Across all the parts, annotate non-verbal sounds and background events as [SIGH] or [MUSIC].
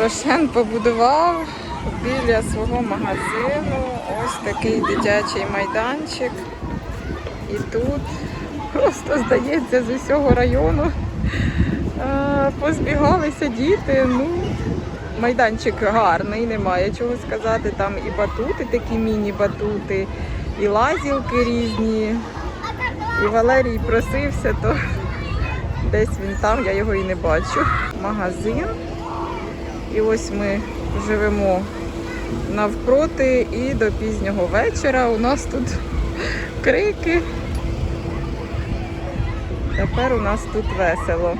Рошен побудував біля свого магазину ось такий дитячий майданчик. І тут просто здається з усього району е, позбігалися діти. Ну, майданчик гарний, немає чого сказати. Там і батути, такі міні-батути, і лазілки різні. І Валерій просився, то десь він там, я його і не бачу. Магазин. І ось ми живемо навпроти і до пізнього вечора. У нас тут крики. Тепер у нас тут весело.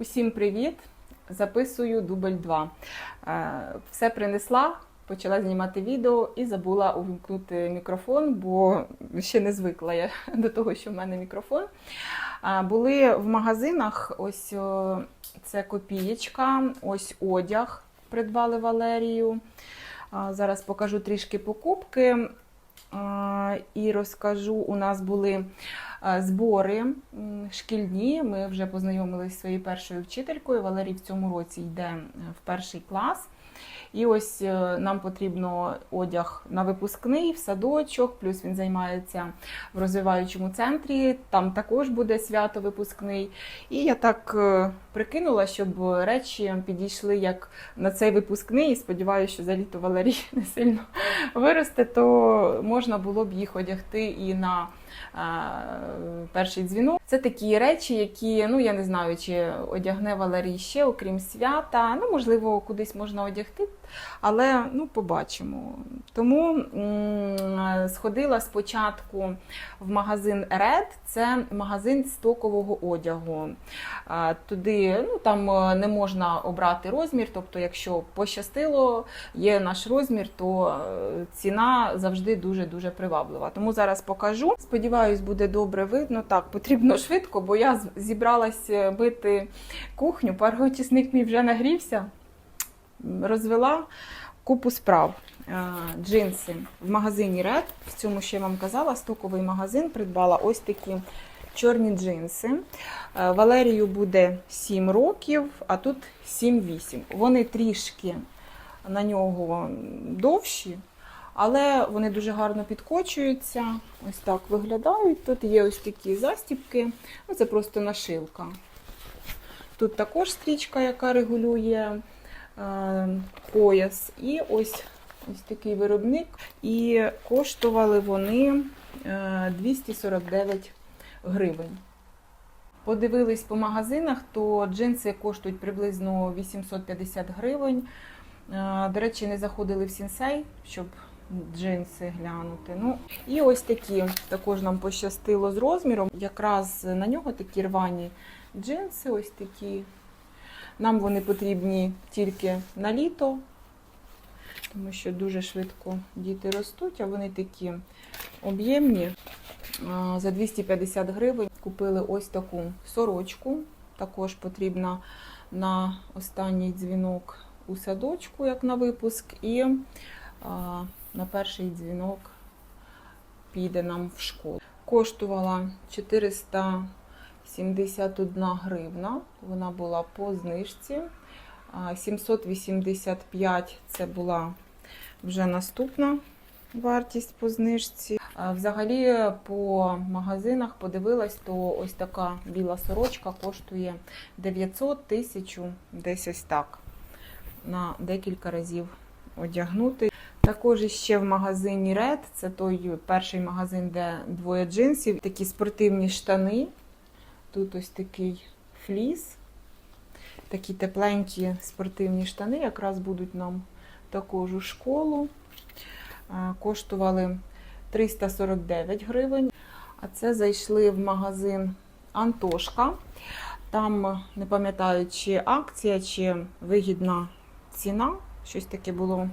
Усім привіт! Записую дубль 2. Все принесла, почала знімати відео і забула увімкнути мікрофон, бо ще не звикла я [LAUGHS] до того, що в мене мікрофон. Були в магазинах ось це копієчка, ось одяг придбали Валерію. Зараз покажу трішки покупки і розкажу, у нас були збори шкільні. Ми вже познайомилися зі своєю першою вчителькою. Валерій в цьому році йде е, в перший клас. І ось е, нам потрібно одяг на випускний, в садочок, плюс він займається в розвиваючому центрі. Там також буде свято випускний. І я так е, прикинула, щоб речі підійшли як на цей випускний. І сподіваюся, що за літо Валерій [LAUGHS] не сильно виросте, то можна було б їх одягти і на перший дзвінок. Це такі речі, які ну я не знаю, чи одягне Валерій ще, окрім свята. Ну, можливо, кудись можна одягти, але ну побачимо. Тому сходила спочатку в магазин Red, це магазин стокового одягу. А, Туди ну там е, не можна обрати розмір, тобто, якщо пощастило, є наш розмір, то е, ціна завжди дуже дуже приваблива. Тому зараз покажу. Сподіваюсь, буде добре видно. Так, потрібно швидко, бо я зібралась е, бити кухню. Паргочисник мій вже нагрівся, розвела купу справ. Е, Джинси в магазині Red, в цьому ще я вам казала, стоковий магазин придбала ось такі чорні джинси. Е, Валерію буде 7 років, а тут 7-8. Вони трішки на нього довші, але вони дуже гарно підкочуються. Ось так виглядають. Тут є ось такі застібки, ну, це просто нашивка. Тут також стрічка, яка регулює е, пояс. І ось, ось такий виробник. І коштували вони е, 249 гривень. Подивились по магазинах, то джинси коштують приблизно 850 гривень. Е, До речі, не заходили в сінсей, щоб джинси глянути. Ну, і ось такі також нам пощастило з розміром. Якраз на нього такі рвані джинси, ось такі. Нам вони потрібні тільки на літо, тому що дуже швидко діти ростуть, а вони такі об'ємні. За 250 гривень купили ось таку сорочку. Також потрібна на останній дзвінок у садочку, як на випуск, і на перший дзвінок піде нам в школу. Коштувала 471 гривна. Вона була по знижці. 785 це була вже наступна вартість по знижці. Взагалі по магазинах подивилась, то ось така біла сорочка коштує 900 тисячу, десь ось так. На декілька разів одягнути. Також ще в магазині Red, це той перший магазин, де двоє джинсів, такі спортивні штани. Тут ось такий фліс. Такі тепленькі спортивні штани, якраз будуть нам також у школу. Коштували 349 гривень. А це зайшли в магазин Антошка. Там не пам'ятаю, чи акція, чи вигідна ціна. Щось таке було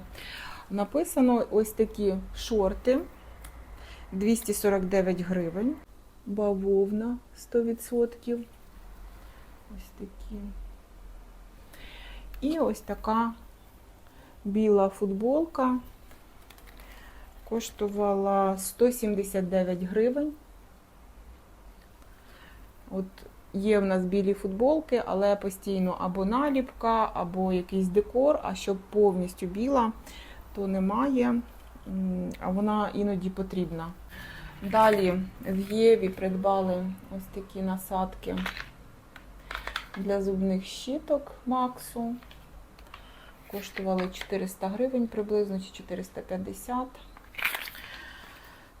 написано. Ось такі шорти 249 гривень. Бавовна 100%. Ось такі. І ось така біла футболка. коштувала 179 гривень. От є в нас білі футболки, але постійно або наліпка, або якийсь декор, а щоб повністю біла, то немає, а вона іноді потрібна. Далі в Єві придбали ось такі насадки для зубних щіток Максу. Коштували 400 гривень приблизно чи 450.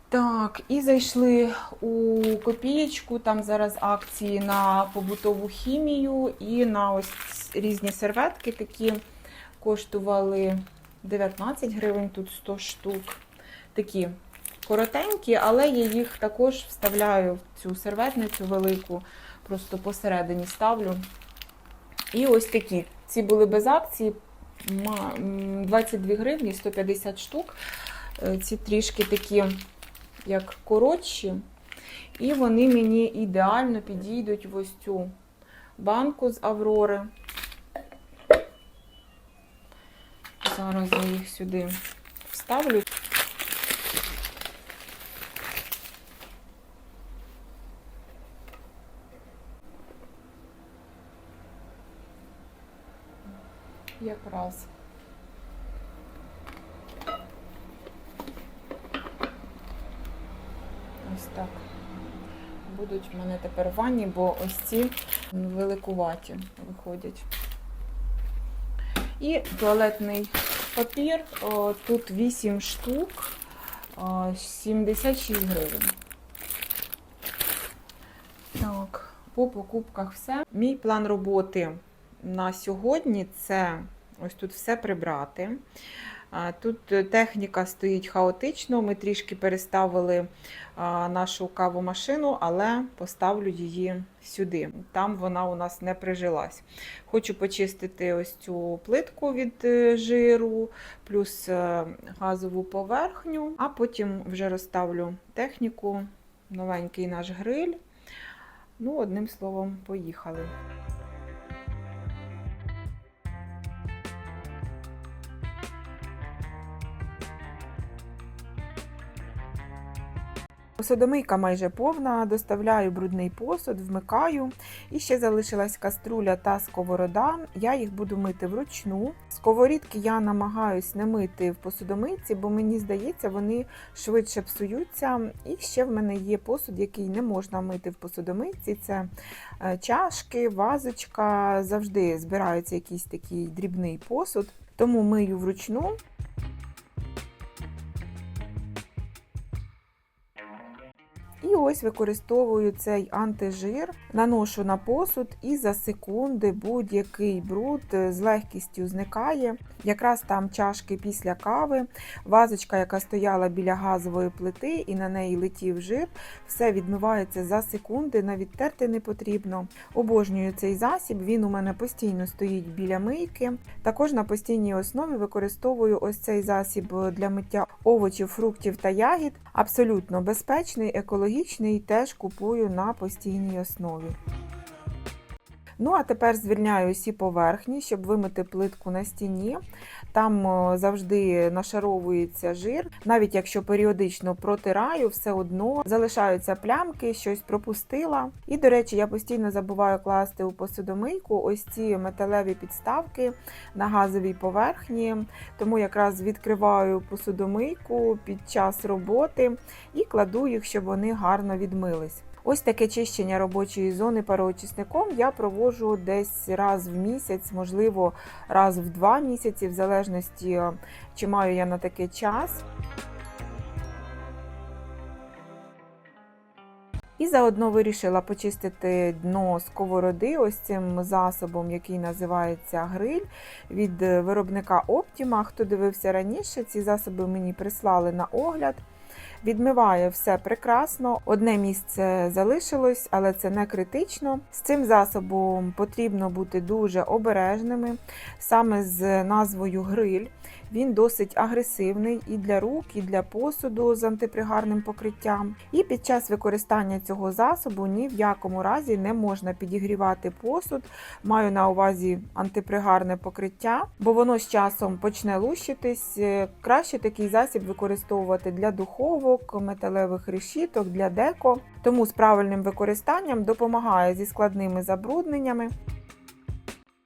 Так, і зайшли у копієчку. Там зараз акції на побутову хімію і на ось різні серветки такі коштували 19 гривень, тут 100 штук. Такі коротенькі, але я їх також вставляю в цю серветницю велику, просто посередині ставлю. І ось такі. Ці були без акції. 22 гривні, 150 штук. Е, Ці трішки такі, як коротші. І вони мені ідеально підійдуть в ось цю банку з Аврори. Зараз я їх сюди вставлю. Якраз. Ось так. Будуть в мене тепер ванні, бо ось ці великуваті виходять. І туалетний папір. О, Тут 8 штук, о, 76 гривень. Так, по покупках все. Мій план роботи на сьогодні це ось тут все прибрати. Тут е, техніка стоїть хаотично. Ми трішки переставили нашу кавомашину, але поставлю її сюди. Там вона у нас не прижилась. Хочу почистити ось цю плитку від е, жиру, плюс е, газову поверхню, а потім вже розставлю техніку, новенький наш гриль. Ну, одним словом, поїхали. Посудомийка майже повна, доставляю брудний посуд, вмикаю. І ще залишилась каструля та сковорода. Я їх буду мити вручну. Сковорідки я намагаюсь не мити в посудомийці, бо мені здається, вони швидше псуються. І ще в мене є посуд, який не можна мити в посудомийці. Це е, чашки, вазочка. Завжди збирається якийсь такий дрібний посуд. Тому мию вручну. Ось використовую цей антижир, наношу на посуд і за секунди будь-який бруд з легкістю зникає. Якраз там чашки після кави, вазочка, яка стояла біля газової плити, і на неї летів жир, все відмивається за секунди, навіть терти не потрібно. Обожнюю цей засіб, він у мене постійно стоїть біля мийки. Також на постійній основі використовую ось цей засіб для миття овочів, фруктів та ягід. Абсолютно безпечний, екологічний, теж купую на постійній основі. Ну, а тепер звільняю всі поверхні, щоб вимити плитку на стіні. Там завжди нашаровується жир. Навіть якщо періодично протираю, все одно залишаються плямки, щось пропустила. І, до речі, я постійно забуваю класти у посудомийку ось ці металеві підставки на газовій поверхні. Тому якраз відкриваю посудомийку під час роботи і кладу їх, щоб вони гарно відмились. Ось таке чищення робочої зони пароочисником я проводжу десь раз в місяць, можливо, раз в два місяці, в залежності, чи маю я на таке час. І заодно вирішила почистити дно сковороди ось цим засобом, який називається гриль від виробника Optima. Хто дивився раніше, ці засоби мені прислали на огляд. Відмиває все прекрасно. Одне місце залишилось, але це не критично. З цим засобом потрібно бути дуже обережними, саме з назвою гриль. Він досить агресивний і для рук, і для посуду з антипригарним покриттям. І під час використання цього засобу ні в якому разі не можна підігрівати посуд. Маю на увазі антипригарне покриття, бо воно з часом почне лущитись. Е, Краще такий засіб використовувати для духовок, металевих решіток, для деко. Тому з правильним використанням допомагає зі складними забрудненнями.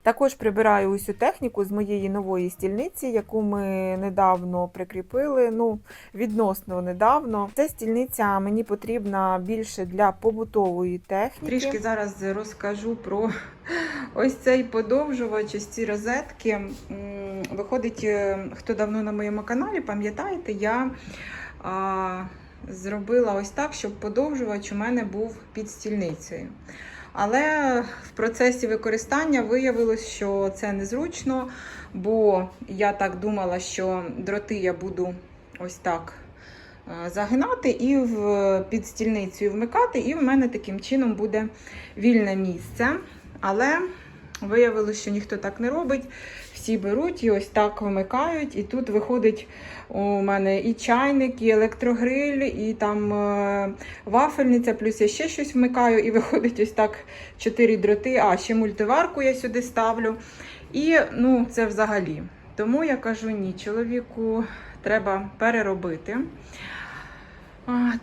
Також прибираю усю техніку з моєї нової стільниці, яку ми недавно прикріпили. Ну, відносно недавно. Ця стільниця мені потрібна більше для побутової техніки. Трішки зараз розкажу про ось цей подовжувач, ось ці розетки. Виходить, е, хто давно на моєму каналі, пам'ятаєте, я зробила ось так, щоб подовжувач у мене був під стільницею. Але в процесі використання виявилось, що це незручно, бо я так думала, що дроти я буду ось так е, загинати і в під стільницею вмикати, і в мене таким чином буде вільне місце. Але виявилось, що ніхто так не робить. Всі беруть і ось так вмикають. І тут виходить у мене і чайник, і електрогриль, і там е, вафельниця, плюс я ще щось вмикаю, і [LAUGHS] виходить ось так чотири дроти. А ще мультиварку я сюди ставлю. І ну, це взагалі. Тому я кажу, ні, чоловіку треба переробити.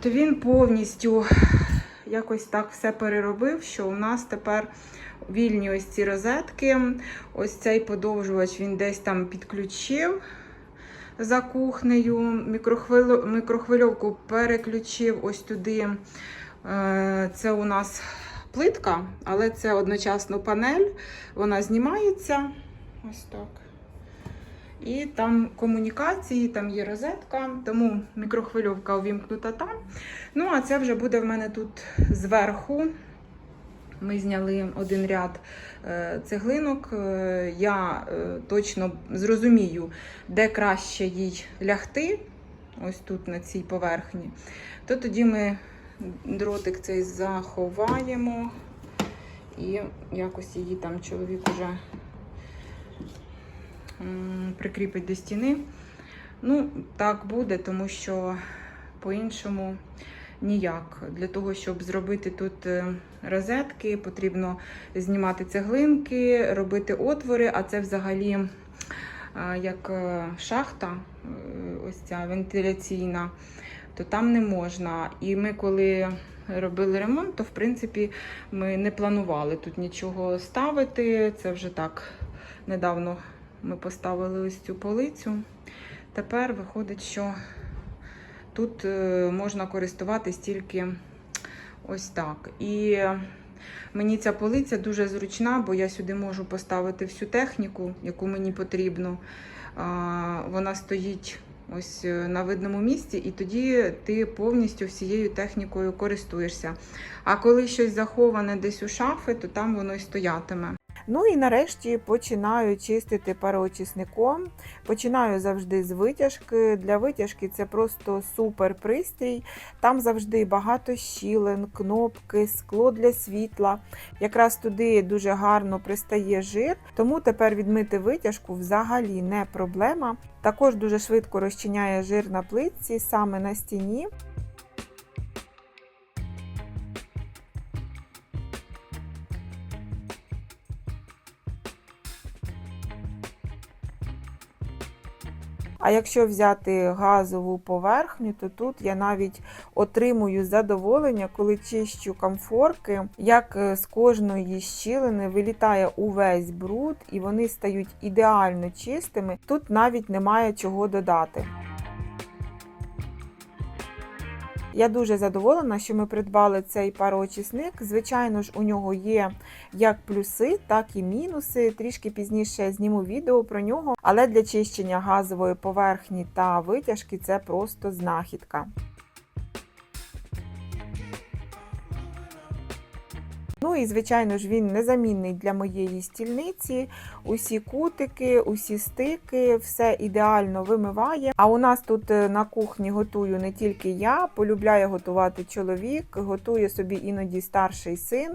То він повністю якось так все переробив, що у нас тепер вільні ось ці розетки. Ось цей подовжувач він десь там підключив за кухнею. Мікрохвиль... Мікрохвильовку переключив ось туди. Е, Це у нас плитка, але це одночасно панель. Вона знімається. Ось так. І там комунікації, там є розетка, тому мікрохвильовка увімкнута там. Ну, а це вже буде в мене тут зверху. Ми зняли один ряд е, цеглинок. Е, Я е, точно зрозумію, де краще їй лягти, ось тут на цій поверхні. То тоді ми дротик цей заховаємо і якось її там чоловік уже прикріпить до стіни. Ну, так буде, тому що по-іншому ніяк. Для того, щоб зробити тут е, розетки, потрібно знімати цеглинки, робити отвори, а це взагалі е, як е, шахта, ось ця вентиляційна, то там не можна. І ми, коли робили ремонт, то в принципі ми не планували тут нічого ставити. Це вже так недавно ми поставили ось цю полицю. Тепер виходить, що тут е, можна користуватись тільки ось так. І мені ця полиця дуже зручна, бо я сюди можу поставити всю техніку, яку мені потрібно. Вона стоїть ось е, на видному місці, і тоді ти повністю всією технікою користуєшся. А коли щось заховане десь у шафи, то там воно й стоятиме. Ну і нарешті починаю чистити пароочисником. Починаю завжди з витяжки. Для витяжки це просто супер пристрій. Там завжди багато щілин, кнопки, скло для світла. Якраз туди дуже гарно пристає жир, тому тепер відмити витяжку взагалі не проблема. Також дуже швидко розчиняє жир на плитці саме на стіні. А якщо взяти газову поверхню, то тут я навіть отримую задоволення, коли чищу камфорки, як е, з кожної щілини вилітає увесь бруд, і вони стають ідеально чистими. Тут навіть немає чого додати. Я дуже задоволена, що ми придбали цей пароочисник. Звичайно ж, у нього є як плюси, так і мінуси. Трішки пізніше зніму відео про нього, але для чищення газової поверхні та витяжки це просто знахідка. Ну і звичайно ж він незамінний для моєї стільниці. Усі кутики, усі стики, все ідеально вимиває. А у нас тут е, на кухні готую не тільки я, полюбляє готувати чоловік, готує собі іноді старший син.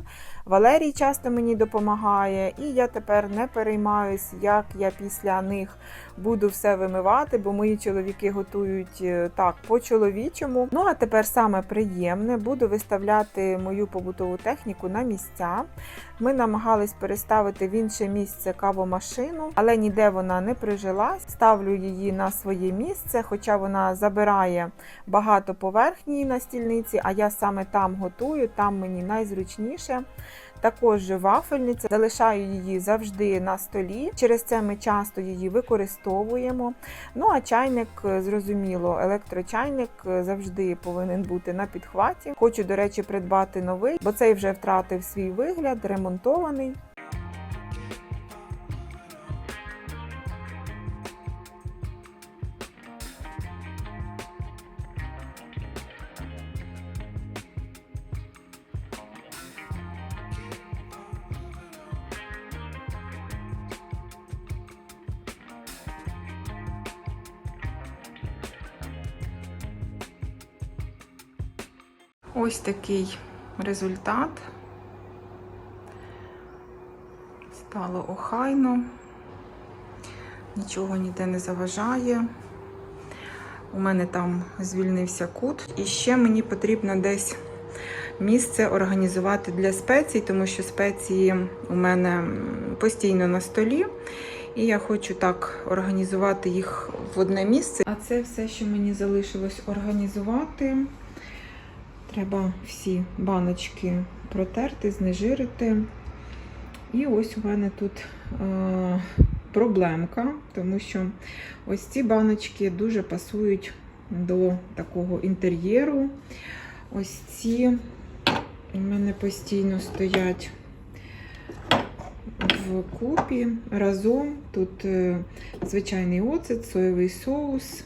Валерій часто мені допомагає, і я тепер не переймаюсь, як я після них буду все вимивати, бо мої чоловіки готують е, так по-чоловічому. Ну а тепер саме приємне буду виставляти мою побутову техніку на місця. Ми намагались переставити в інше місце кавомашину, але ніде вона не прижилась. Ставлю її на своє місце, хоча вона забирає багато поверхні на стільниці, а я саме там готую, там мені найзручніше. Також вафельниця, залишаю її завжди на столі. Через це ми часто її використовуємо. Ну а чайник, зрозуміло, електрочайник завжди повинен бути на підхваті. Хочу, до речі, придбати новий, бо цей вже втратив свій вигляд, ремонтований. Ось такий результат. Стало охайно, нічого ніде не заважає. У мене там звільнився кут. І ще мені потрібно десь місце організувати для спецій, тому що спеції у мене постійно на столі. І я хочу так організувати їх в одне місце. А це все, що мені залишилось організувати. Треба всі баночки протерти, знежирити. І ось у мене тут е, проблемка, тому що ось ці баночки дуже пасують до такого інтер'єру. Ось ці у мене постійно стоять в купі разом. Тут е, звичайний оцет, соєвий соус,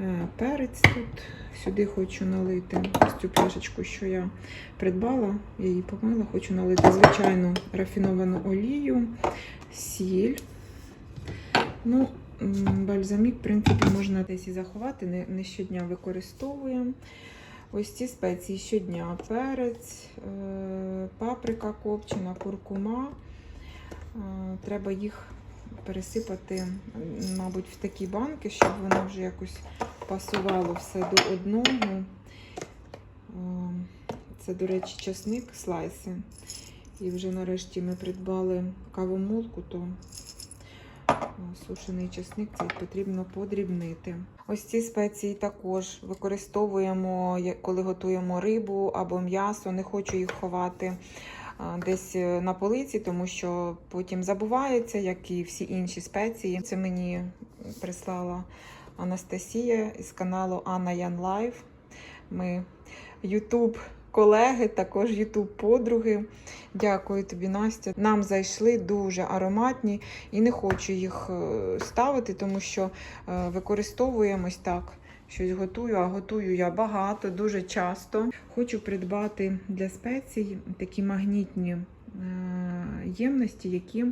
е, перець тут. Сюди хочу налити ось цю пляшечку, що я придбала, я її помила, хочу налити звичайну рафіновану олію, сіль. Ну, бальзамік, в принципі, можна десь і заховати, не, не щодня використовуємо. Ось ці спеції щодня перець, е, паприка копчена, куркума. Е, Треба їх пересипати, мабуть, в такі банки, щоб воно вже якось пасувало все до одного. Це, до речі, часник слайси. І вже нарешті ми придбали кавомолку, то сушений часник цей потрібно подрібнити. Ось ці спеції також використовуємо, коли готуємо рибу або м'ясо. Не хочу їх ховати десь е, на полиці, тому що потім забувається, як і всі інші спеції. Це мені прислала Анастасія із каналу Анна Ян Лайв. Ми Ютуб колеги, також Ютуб подруги. Дякую тобі, Настя. Нам зайшли дуже ароматні і не хочу їх е, ставити, тому що е, використовуємось так. Щось готую, а готую я багато, дуже часто. Хочу придбати для спецій такі магнітні е, ємності, які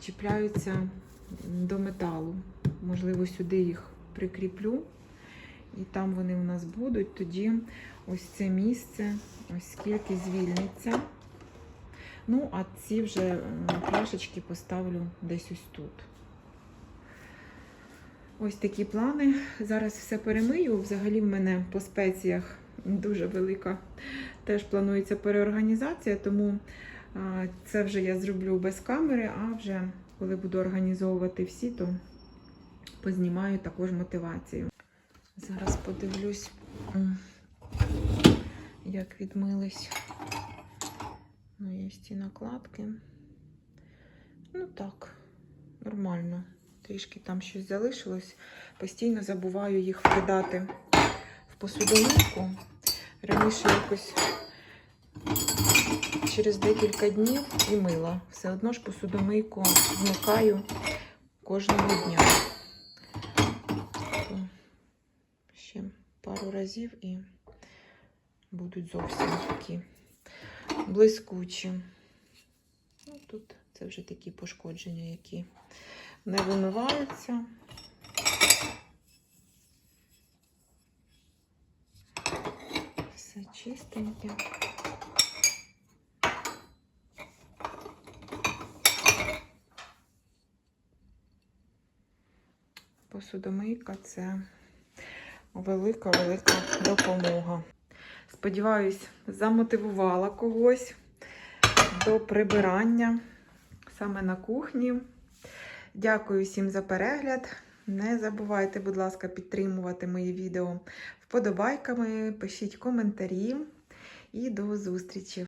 чіпляються до металу. Можливо, сюди їх прикріплю, і там вони у нас будуть. Тоді ось це місце, ось скільки звільниться. Ну, а ці вже е, пляшечки поставлю десь ось тут. Ось такі плани. Зараз все перемию. Взагалі в мене по спеціях дуже велика теж планується переорганізація, тому це вже я зроблю без камери, а вже коли буду організовувати всі, то познімаю також мотивацію. Зараз подивлюсь, як відмились мої ці накладки. Ну так, нормально. Трішки там щось залишилось. Постійно забуваю їх вкидати в посудомийку. Раніше якось через декілька днів і мила. Все одно ж посудомийку вмикаю кожного дня. Ще пару разів і будуть зовсім такі блискучі. Ну, тут це вже такі пошкодження, які не вимиваються. Все чистеньке. Посудомийка це велика-велика допомога. Сподіваюсь, замотивувала когось до прибирання саме на кухні. Дякую всім за перегляд. Не забувайте, будь ласка, підтримувати мої відео вподобайками, пишіть коментарі і до зустрічі!